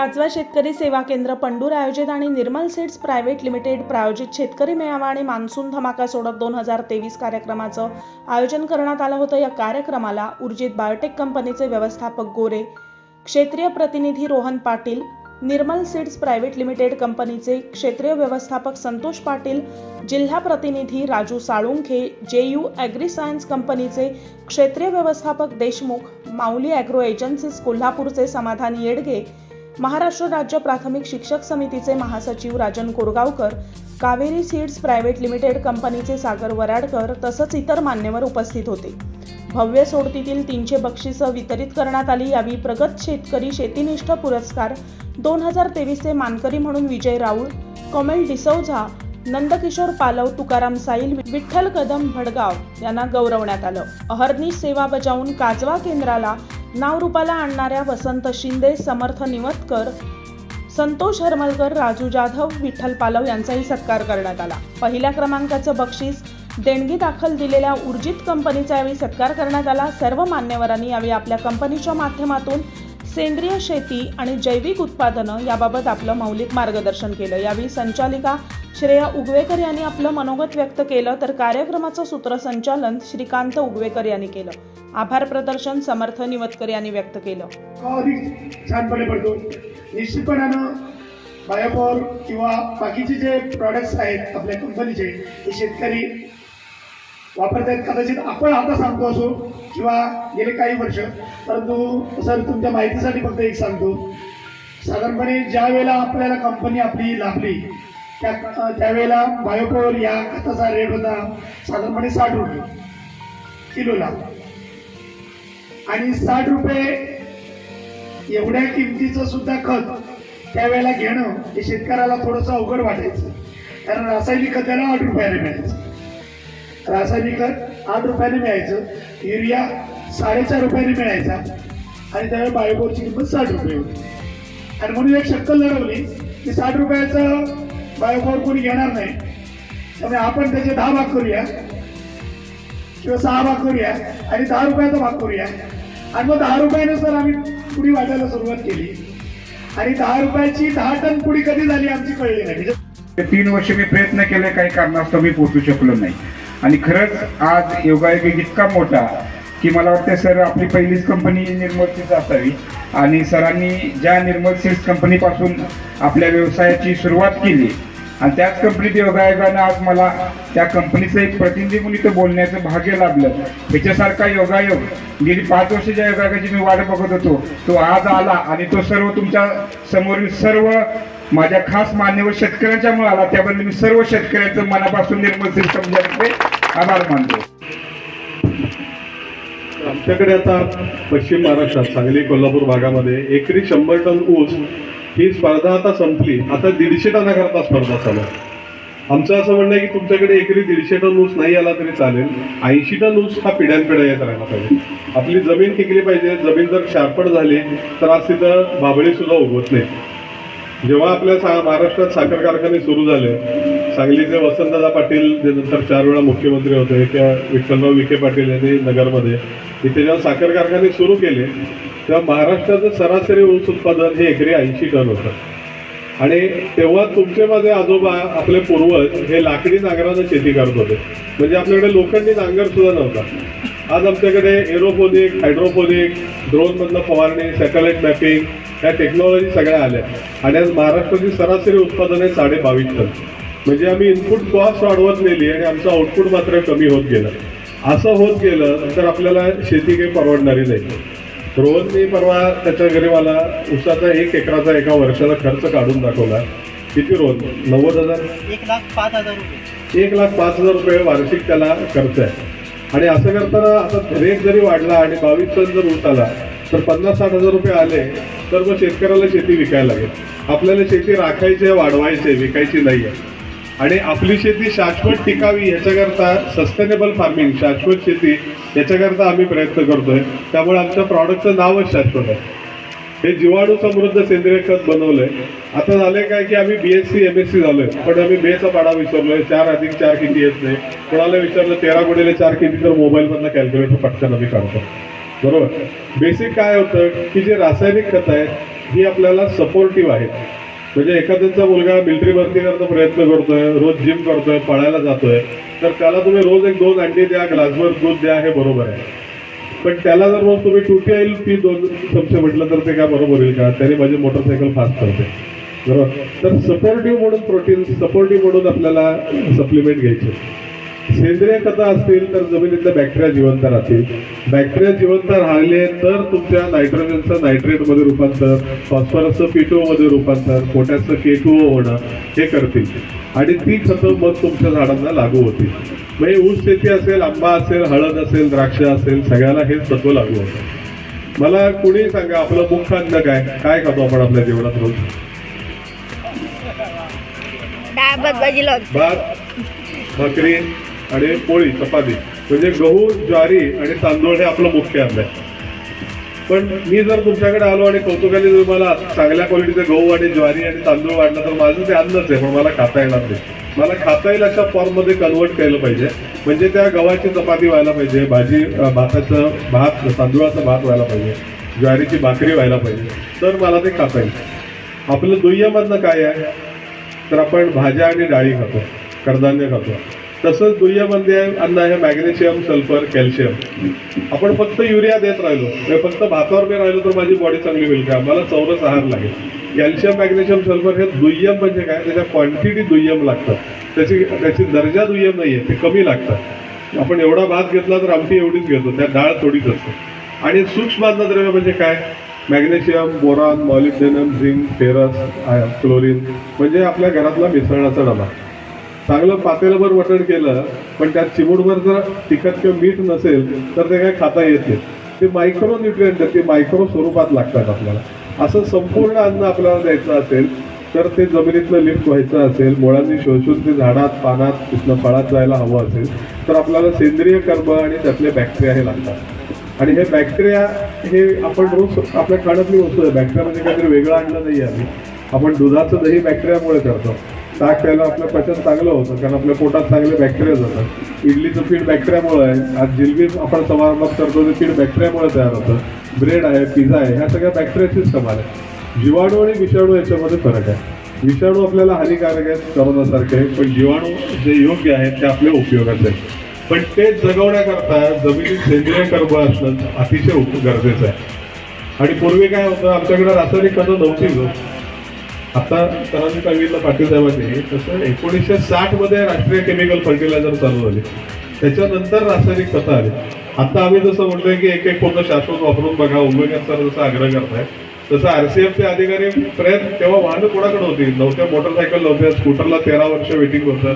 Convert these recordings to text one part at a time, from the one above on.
पाचवा शेतकरी सेवा केंद्र पंडूर आयोजित आणि निर्मल सीड्स प्रायव्हेट लिमिटेड प्रायोजित शेतकरी मेळावा आणि मान्सून धमाका सोडत दोन हजार तेवीस कार्यक्रमाचं आयोजन करण्यात आलं होतं. या कार्यक्रमाला उर्जित बायोटेक कंपनीचे व्यवस्थापक गोरे क्षेत्रीय प्रतिनिधी Rohan Patil Nirmal seeds private limited कंपनीचे क्षेत्रीय व्यवस्थापक संतोष पाटील जिल्हा प्रतिनिधी राजू साळुंखे जे यू ॲग्री सायन्स कंपनीचे क्षेत्रीय व्यवस्थापक देशमुख माऊली ॲग्रो एजन्सीज कोल्हापूरचे समाधान येडगे महाराष्ट्र राज्य प्राथमिक शिक्षक समितीचे महासचिव Rajan Korgaonkar Kaveri seeds private limited कंपनीचे सागर वराडकर तसंच इतर मान्यवर उपस्थित होते. भव्य सोडतीतील तीनशे बक्षिसं वितरित करण्यात आली यावेळी प्रगत शेतकरी शेतीनिष्ठ पुरस्कार दोन हजार तेवीसचे मानकरी म्हणून विजय राऊळ कमल डिसौझा नंदकिशोर पालव तुकाराम साईल विठ्ठल कदम भडगाव यांना गौरवण्यात आलं. अहर्निश सेवा बजावून काजवा केंद्राला नावरूपाला आणणाऱ्या वसंत शिंदे समर्थ निवतकर संतोष हरमलकर राजू जाधव विठ्ठल पालव यांचाही सत्कार करण्यात आला. पहिल्या क्रमांकाचं बक्षीस देणगी दाखल दिलेल्या उर्जित कंपनीचा यावेळी सत्कार करण्यात आला. सर्व मान्यवरांनी यावेळी आपल्या कंपनीच्या माध्यमातून सेंद्रिय शेती आणि जैविक उत्पादनं याबाबत आपलं मौलिक मार्गदर्शन केलं. यावेळी संचालिका श्रेया उगवेकर यांनी आपलं मनोगत व्यक्त केलं. तर कार्यक्रमाचं सूत्रसंचालन श्रीकांत उगवेकर यांनी केलं. आभार प्रदर्शन समर्थ निवतकर यांनी व्यक्त केलं. छानपणे पडतो निश्चितपणानं बायोपॉल किंवा बाकीचे जे प्रॉडक्ट्स आहेत आपल्या कंपनीचे ते शेतकरी वापरता आहेत कदाचित आपण आता सांगतो असो किंवा गेले काही वर्ष. परंतु सर तुमच्या माहितीसाठी फक्त एक सांगतो. साधारणपणे ज्या वेळेला आपल्याला कंपनी आपली लाभली त्या त्यावेळेला बायोपॉवर या खताचा रेट होता साधारणपणे साठ रुपये किलोला. आणि साठ रुपये एवढ्या किमतीचं सुद्धा खत त्यावेळेला घेणं हे शेतकऱ्याला थोडंसं अवघड वाटायचं. कारण रासायनिक खत त्याला आठ रुपयाने मिळायचं रासायनिक खत आठ रुपयाने मिळायचं. युरिया साडेचार रुपयाने मिळायचा. आणि त्यावेळी बायोबोरची किंमत साठ रुपये होती. आणि म्हणून एक शक्कल लढवली की साठ रुपयाचं बायोबोर कोणी घेणार नाही. त्यामुळे आपण त्याचे दहा भाग करूया. किंवा सहा भाग करूया. आणि दहा रुपयाचा भाग करूया. आणि मग दहा रुपयानं सर आम्ही पुढी वाटायला सुरुवात केली. आणि दहा रुपयाची दहा टन पुढी कधी झाली आमची कळली नाही. ते तीन वर्ष मी प्रयत्न केले काही कारणास्तव मी पोचू शकलो नाही. आणि खरंच आज योगायोगी इतका मोठा की मला वाटतं सर आपली पहिलीच कंपनी निर्मल असावी. आणि सरांनी ज्या निर्मल कंपनीपासून आपल्या व्यवसायाची सुरुवात केली आणि त्याच कंपनीत योगायोगानं आज मला त्या कंपनीचं एक प्रतिनिधी म्हणून इथं बोलण्याचं भाग्य लाभलं. ह्याच्यासारखा योगायोग गेली पाच वर्ष ज्या योगायोगाची मी वाट बघत होतो. तो आज आला आणि तो सर्व तुमच्या समोरील सर्व माझ्या खास मान्यवर शेतकऱ्यांच्या मुळाला त्याबद्दल मी सर्व शेतकऱ्यांचं मनापासून निर्मल सीड समजायचे आभार मानतो. आमच्याकडे आता पश्चिम महाराष्ट्रात सांगली कोल्हापूर भागामध्ये एकरी शंभर टन ऊस ही स्पर्धा आता संपली. आता दीडशे टनाकरता स्पर्धा चालू आमचं असं म्हणणं आहे की तुमच्याकडे एकरी दीडशे टन ऊस नाही आला तरी चालेल. ऐंशी टन ऊस हा पिढ्यानपिढ्या येत राहिला पाहिजे. आपली जमीन टिकली पाहिजे. जमीन जर शार्पट झाली तर आज तिथं बाबळी सुद्धा उगवत नाही. जेव्हा आपल्या सा महाराष्ट्रात साखर कारखाने सुरू झाले सांगलीचे वसंतदादा पाटील जे नंतर चार वेळा मुख्यमंत्री होते किंवा विठ्ठलराव विखे पाटील यांनी नगरमध्ये इथे जेव्हा साखर कारखाने सुरू केले तेव्हा महाराष्ट्राचं सरासरी ऊस उत्पादन हे एकरी ऐंशी टन होतं. आणि तेव्हा तुमचे माझे आजोबा आपले पूर्वज हे लाकडी नांगरानं शेती करत होते. म्हणजे आपल्याकडे लोखंडी नांगर सुद्धा नव्हता. आज आमच्याकडे एरोपोनिक हायड्रोपोनिक ड्रोनमधलं फवारणी सॅटेलाईट मॅपिंग या टेक्नॉलॉजी सगळ्या आल्या. आणि आज महाराष्ट्राची सरासरी उत्पादन आहे साडे बावीस टन. म्हणजे आम्ही इनपुट कॉस्ट वाढवत नेली आणि आमचं आउटपुट मात्र कमी होत गेलं. असं होत गेलं तर आपल्याला शेती काही परवडणारी नाही. रोहननी परवा त्याच्या घरी मला उसाचा एक एकराचा एका वर्षाचा खर्च काढून दाखवला. किती रोहन नव्वद हजार? एक लाख पाच हजार रुपये. एक लाख पाच हजार रुपये वार्षिक त्याला खर्च आहे. आणि असं करताना आता रेट जरी वाढला आणि बावीस टन जर ऊस आला तर पन्नास साठ हजार रुपये आले तर मग शेतकऱ्याला शेती विकायला लागेल. आपल्याला शेती राखायची आहे वाढवायची आहे विकायची नाही आहे. आणि आपली शेती शाश्वत टिकावी याच्याकरता सस्टेनेबल फार्मिंग शाश्वत शेती याच्याकरता आम्ही प्रयत्न करतोय. त्यामुळे आमच्या प्रॉडक्टचं नावच शाश्वत आहे. हे जीवाणू समृद्ध सेंद्रिय खत बनवलंय. आता झालंय काय की आम्ही B S C M S C झालोय. पण आम्ही बेचा पाडा विसरलोय. चार अधिक चार किती येत नाही. कोणाला विचारलं तेरा गुणिले चार किती तर मोबाईलमधनं कॅल्क्युलेटर पटकन आम्ही काढतो. बरोबर? बेसिक काय होतं की जे रासायनिक खत आहेत ही आपल्याला सपोर्टिव्ह आहेत. म्हणजे एखाद्याचा मुलगा मिलिटरी भरती करता प्रयत्न करतोय रोज जिम करतोय पळायला जातोय तर त्याला तुम्ही रोज एक दोन अंडी द्या ग्लासभर दूध द्या हे बरोबर आहे. पण त्याला जर रोज तुम्ही टुटी येईल ती दोन चमचे म्हटलं तर ते काय बरोबर होईल का? त्याने माझी मोटरसायकल फास्ट करते. बरोबर? तर सपोर्टिव्ह म्हणून प्रोटीन सपोर्टिव्ह म्हणून आपल्याला सप्लिमेंट घ्यायचे. सेंद्रिय खतं असतील तर जमिनीतल्या बॅक्टेरिया जिवंत राहतील. बॅक्टेरिया जिवंत राहिले तर तुमच्या नायट्रोजनचं नायट्रेटमध्ये रूपांतर फॉस्फरसचं पिटोमध्ये रूपांतर पोटॅशचं केटुओ होणं हे करतील. आणि ती खतं मग तुमच्या झाडांना लागू होतील. म्हणजे ऊस शेती असेल आंबा असेल हळद असेल द्राक्ष असेल सगळ्याला हे तत्व लागू होतं मला कुणी सांगा आपलं मुख्य अन्न काय? काय खातो आपण आपल्या जेवणात रोज? भात भाकरी आणि पोळी चपाती. म्हणजे गहू ज्वारी आणि तांदूळ हे आपलं मुख्य अन्न आहे पण मी जर तुमच्याकडे आलो आणि कौतुकाने जर मला चांगल्या क्वालिटीचे गहू आणि ज्वारी आणि तांदूळ वाढलं तर माझं ते अन्नच आहे पण मला खाता येणार नाही. मला खाता येईल अशा फॉर्ममध्ये कन्वर्ट केलं पाहिजे. म्हणजे त्या गव्हाची चपाती व्हायला पाहिजे भाजी भाताचं भात तांदूळाचा भात व्हायला पाहिजे ज्वारीची भाकरी व्हायला पाहिजे. तर मला ते खाता येईल. आपलं दुय्यम काय आहे? तर आपण भाज्या आणि डाळी खातो कडधान्य खातो. तसंच दुय्यमध्ये अन्न आहे मॅग्नेशियम सल्फर कॅल्शियम. आपण फक्त युरिया देत राहिलो. म्हणजे फक्त भातावर मी राहिलो तर माझी बॉडी चांगली होईल का? मला चौरस आहार लागेल. कॅल्शियम मॅग्नेशियम सल्फर हे दुय्यम म्हणजे काय? त्याच्या क्वांटिटी दुय्यम लागतात. त्याची त्याची दर्जा दुय्यम नाही आहे ते कमी लागतात. आपण एवढा भात घेतला तर आमटी एवढीच घेतो. त्या डाळ थोडीच असते. आणि सूक्ष्म अन्नद्रव्य म्हणजे काय? Magnesium boron molybdenum zinc ferrous chlorine म्हणजे आपल्या घरातला मिसळण्याचा डबा. चांगलं पातेलभर वटण केलं पण त्यात चिमूटभर जर तिखट किंवा मीठ नसेल तर ते काय खाता येत नाही. ते मायक्रो न्यूट्रियंट ते मायक्रो स्वरूपात लागतात आपल्याला. असं संपूर्ण अन्न आपल्याला द्यायचं असेल तर ते जमिनीतलं लिफ्ट व्हायचं असेल मुळांनी शोषून ते झाडात पानात तिथनं फळात जायला हवं असेल तर आपल्याला सेंद्रिय कर्म आणि त्यातले बॅक्टेरिया हे लागतात. आणि हे बॅक्टेरिया हे आपण रोज आपल्या खाण्यातली वस्तू आहे. बॅक्टेरिया म्हणजे काहीतरी वेगळं आणलं नाही आम्ही. आपण दुधाचं दही बॅक्टेरियामुळे करतो. ताक प्यायला आपलं पचन चांगलं होतं कारण आपल्या पोटात चांगले बॅक्टेरिया जातात इडलीचं पीठ बॅक्टेरियामुळे आहे आज जिलबी आपण समारंभात करतो ते पीठ बॅक्टेरियामुळे तयार होतं. ब्रेड आहे पिझ्झा आहे ह्या सगळ्या बॅक्टेरियाचीच कमाल आहे. जीवाणू आणि विषाणू याच्यामध्ये फरक आहे. विषाणू आपल्याला हानिकारक आहेत करोनासारखे आहे, पण जीवाणू जे योग्य आहेत ते आपल्या उपयोगाचे आहेत. पण ते जगवण्याकरता जमिनीत सेंद्रिय कर्ब असणं अतिशय उप- गरजेचं आहे. आणि पूर्वी काय होतं आमच्याकडे रासायनिक खतं नव्हतीच आता सरांनी सांगितलं पाटील साहेबांनी तसं एकोणीसशे साठमध्ये राष्ट्रीय केमिकल फर्टिलायझर चालू झाले. त्याच्यानंतर रासायनिक खतं आली. आता आम्ही जसं म्हणतोय की एक एक पोतं शाश्वत वापरून बघा उमेदवार सर जसा आग्रह करताय तसं आर सी एफचे अधिकारी प्रयत्न तेव्हा वाहनं कोणाकडे होती? नव्हत्या मोटरसायकल नव्हत्या स्कूटरला तेरा वर्ष वेटिंग होतं.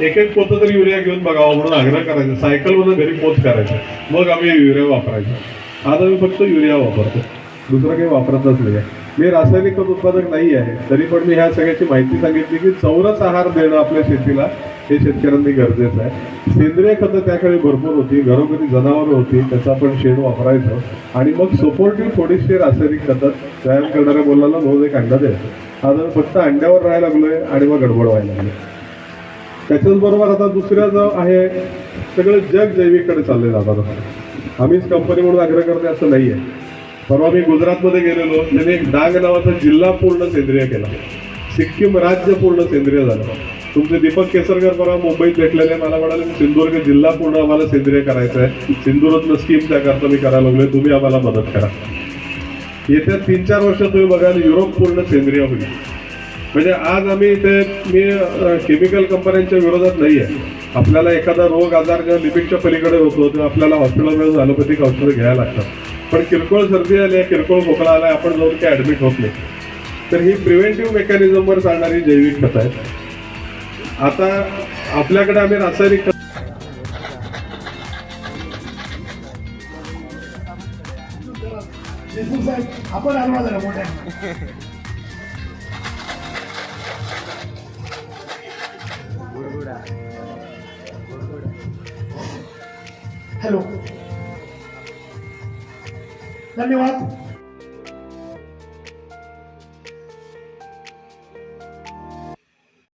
एक एक पोतं तरी युरिया घेऊन बघावं म्हणून आग्रह करायचा. सायकलमधून घरी पोच करायचं. मग आम्ही युरिया वापरायचो. आज आम्ही फक्त युरिया वापरतो दुसरं काही वापरतच नाही. आहे मी रासायनिक खत उत्पादक नाही आहे. तरी पण मी ह्या सगळ्याची माहिती सांगितली की चौरस आहार देणं आपल्या शेतीला हे शेतकऱ्यांनी गरजेचं आहे. सेंद्रिय खतं त्याकडे भरपूर होती घरोघरी जनावरं होती त्याचा आपण शेण वापरायचं. आणि मग सपोर्टिव्ह थोडीशी रासायनिक खतं तयार करणाऱ्या मुलांना रोज एक अंडा द्यायचं. आता फक्त अंड्यावर राहायला लागलोय आणि मग गडबड व्हायला लागली. त्याच्याच बरोबर आता दुसऱ्या जो आहे सगळं जग जैविककडे चालले जातात आम्हीच कंपनी म्हणून आग्रह करते असं नाही आहे परवा मी गुजरातमध्ये गेलेलो त्याने एक डांग नावाचा जिल्हा पूर्ण सेंद्रिय केला. सिक्कीम राज्य पूर्ण सेंद्रिय झालं. तुमचे दीपक केसरकर परवा मुंबईत भेटलेले मला म्हणाले "मी सिंधुदुर्ग जिल्हा पूर्ण आम्हाला सेंद्रिय करायचं आहे. सिंधुरत्न स्कीम त्याकरता मी करायला लागलोय तुम्ही आम्हाला मदत करा. येत्या तीन चार वर्ष तुम्ही बघाल युरोप पूर्ण सेंद्रिय होईल. म्हणजे आज आम्ही इथे मी केमिकल कंपन्यांच्या विरोधात नाही आहे आपल्याला एखादा रोग आजार जेव्हा लिमिटच्या पलीकडे होतो तेव्हा आपल्याला हॉस्पिटलमध्ये ॲलोपॅथिक औषधं घ्यायला लागतात. पण किरकोळ सर्दी आली आहे किरकोळ खोकला आहे आपण जाऊन काही ॲडमिट होत नाही. तर ही प्रिव्हेंटिव्ह मेकॅनिझमवर चालणारी जैविक खतं आहेत. आता आपल्याकडे आम्ही रासायनिक खतं आपण आलो जरा मोठ्या. हॅलो. धन्यवाद.